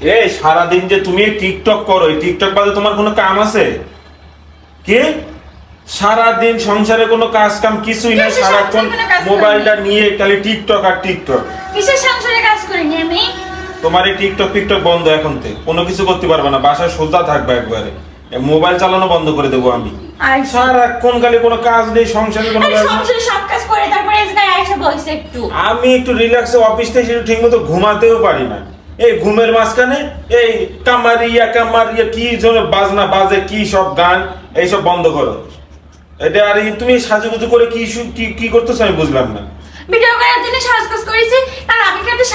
এই সারাদিন যে তুমি টিকটক করো টিকটক বাদে তোমার কোনো কাম আছে? কি? সারাদিন সংসারে কোনো কাজ কাম কিছুই নেই সারাক্ষণ মোবাইলটা নিয়ে খালি টিকটক আর টিকটক। কিসের সংসারে কাজ করিনি আমি? তোমার এই টিকটক টিকটক বন্ধ এখন থেকে। কোনো কিছু করতে পারবে না বাসায় সোজা থাকবে একবারে। মোবাইল চালানো বন্ধ করে দেবো আমি। আর সারাক্ষণ খালি কোনো কাজ নেই সংসারে কোনো কাজ সংসারে সব কাজ করে তারপরে বসে একটু। আমি একটু রিল্যাক্সে অফিস থেকে একটু ঠিক মতো ঘুমাতেও পারি না। এই ঘুমের মাঝখানে এই কামারিয়া কামারিয়া কি জন্য বাজনা বাজে কি সব গান এইসব বন্ধ করো। এটা আর তুমি সাজুগুজু করে কি কি কি করতেছো আমি বুঝলাম না। ভিডিও করার জন্য সাজগোজ করেছি আর আমি কি একটা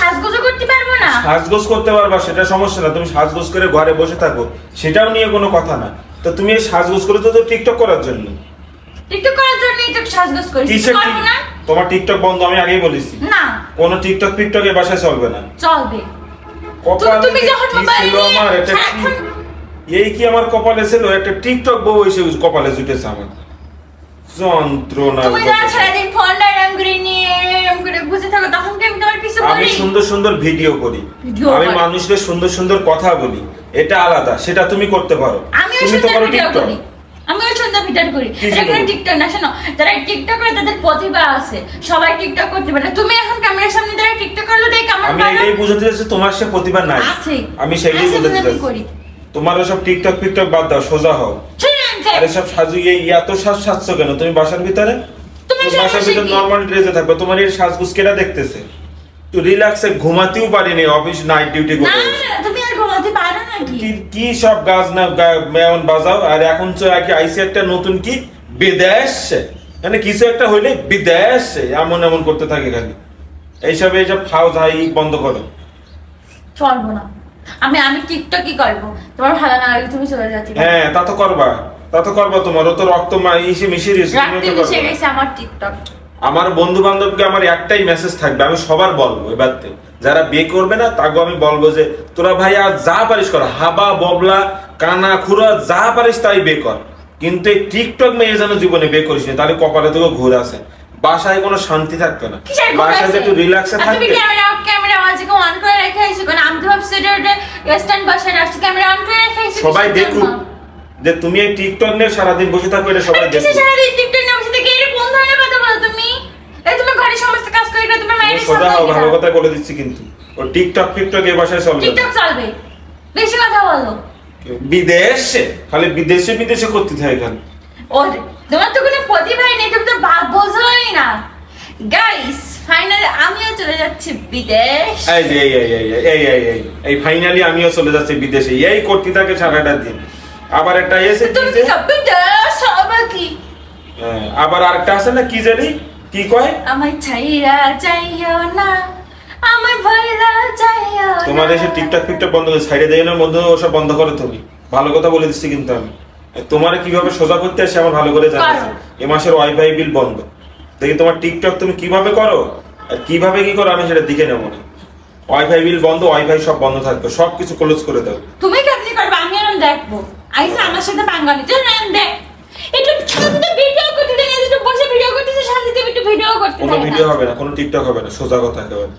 করতে পারব না? সাজগোজ করতে পারবা সেটা সমস্যা না। তুমি সাজগোজ করে ঘরে বসে থাকো সেটাও নিয়ে কোনো কথা না। তো তুমি এই সাজগোজ করে তো টিকটক করার জন্য? টিকটক করার তো সাজগোজ করেছি তোমার টিকটক বন্ধ আমি আগেই বলেছি। না। কোনো টিকটক ফিকটক এ বাসায় চলবে না। চলবে। কপালে কি ছিল আমার, সারাক্ষণ- এই কি আমার কপালে ছিল? একটা টিকটক বউ এসে কপালে জুটেছে আমার। যন্ত্রণা আমি সুন্দর সুন্দর ভিডিও করি। আমি। মানুষদের সুন্দর সুন্দর কথা বলি। এটা আলাদা সেটা তুমি করতে পারো। তুমি তো করো টিকটক। করি আমিও সুন্দর ভিডিও করি। কি এটা কোনো সুন্দর? টিকটক না শোনো যারা টিকটক করে তাদের প্রতিভা আছে সবাই টিকটক করতে পারে। তুমি এখন ক্যামেরার সামনে দাঁড়িয়ে টিকটক করলে দেখ কেমন আমি এটাই বুঝাতে চাইছি তোমার সে প্রতিভা নাই। আমি বুঝাতে তোমার ওসব টিকটক ফিকটক বাদ দাও সোজা হও। আরে সব সাজু এই এত সাজ সাজছো কেন? তুমি বাসার ভিতরে? তোমার বাসার ভিতরে কি? নর্মাল ড্রেসে থাকবে তোমার এই সাজগুজ কেটা দেখতেছে? তো রিল্যাক্সে ঘুমাতেও পারিনি অফিস নাইট ডিউটি করে। না, তুমি আর ঘুমাতে পারো নাকি কি? কি সব গাছ না মেয়ন বাজাও আর এখন তো আর কি আইসি একটা নতুন কি? বিদেশ। মানে কিছু একটা হইলে বিদেশ এমন এমন করতে থাকে খালি। এইসব এইসব ফাও যাই বন্ধ করো। চলবো না। আমি আমি টিকটকই করব। তোমার ভালো না লাগলে তুমি চলে যাচ্ছি হ্যাঁ তা তো করবা। তা তো করবা তোমার তো রক্ত মা ইসে মিশে গেছে আমার টিকটক। আমার বন্ধু বান্ধবকে আমার একটাই মেসেজ থাকবে আমি সবার বলব এবারতে যারা বিয়ে করবে না তাকে আমি বলব যে তোরা ভাই আর যা পারিস কর হাবা ববলা কানা খুরা যা পারিস তাই বিয়ে কর। কিন্তু এই টিকটক মেয়ে যেন জীবনে বিয়ে করিস না তাহলে কপালে তোকে ঘুরে আসে বাসায় কোনো শান্তি থাকবে না। বাসায় যে একটু রিল্যাক্সে আর থাকবে সবাই দেখুক যে তুমি এই টিকটক নিয়ে সারাদিন বসে থাকবে এটা সবাই দেখুক। সারাদিন টিকটক না বসে থেকে এর কোন ধরনের কথা বলো তুমি এই তুমি ঘরে সমস্ত কাজ করে করে তুমি তুমি মায়ের সোজা হও ভালো কথা বলে দিচ্ছি কিন্তু। ও টিকটক ফিকটক এ বাসায় চলবে। টিকটক চলবে। বেশি কথা বলো বিদেশে? খালি বিদেশে বিদেশে করতে থাকে খালি ও তোমার তো কোনো প্রতিভাই নেই তুমি তো বোঝোই না। গাইস ফাইনালি আমিও চলে যাচ্ছি বিদেশ। এই এই এই এই এই এই এই এই ফাইনালি আমিও চলে যাচ্ছি বিদেশে। এই করতে থাকে সারাটা দিন। আবার একটা এসে তুমি বিদেশ হবে কি হ্যাঁ, আবার আরেকটা আছে না কি জানি? কি কয়? আমায় ছাইরা যাইও না আমায় ভয়রা যাইও তোমার এসে টিকটক ফিকটক বন্ধ করে দেয় না বন্ধ ওসব বন্ধ করো তুমি। ভালো কথা বলে দিচ্ছি কিন্তু আমি। তোমার কীভাবে সোজা করতে আসে আমার ভালো করে জানা আছে। এ মাসের ওয়াইফাই বিল বন্ধ। দেখি তোমার টিকটক তুমি কীভাবে করো? আর কীভাবে কি করো? আমি সেটা দিকে নেব না। ওয়াইফাই বিল বন্ধ ওয়াইফাই সব বন্ধ থাকবে। সব কিছু ক্লোজ করে দাও। তুমি কেমনি করবে? আমি এখন দেখব। আইসা আমার সাথে পাঙ্গা নিতে না দেখ। একটু শান্তিতে ভিডিও করতে দেয় একটু বসে ভিডিও করতেছে শান্তিতে একটু ভিডিও করতে কোনো দেয় না। ভিডিও হবে না কোনো টিকটক হবে না সোজা কথা একেবারে।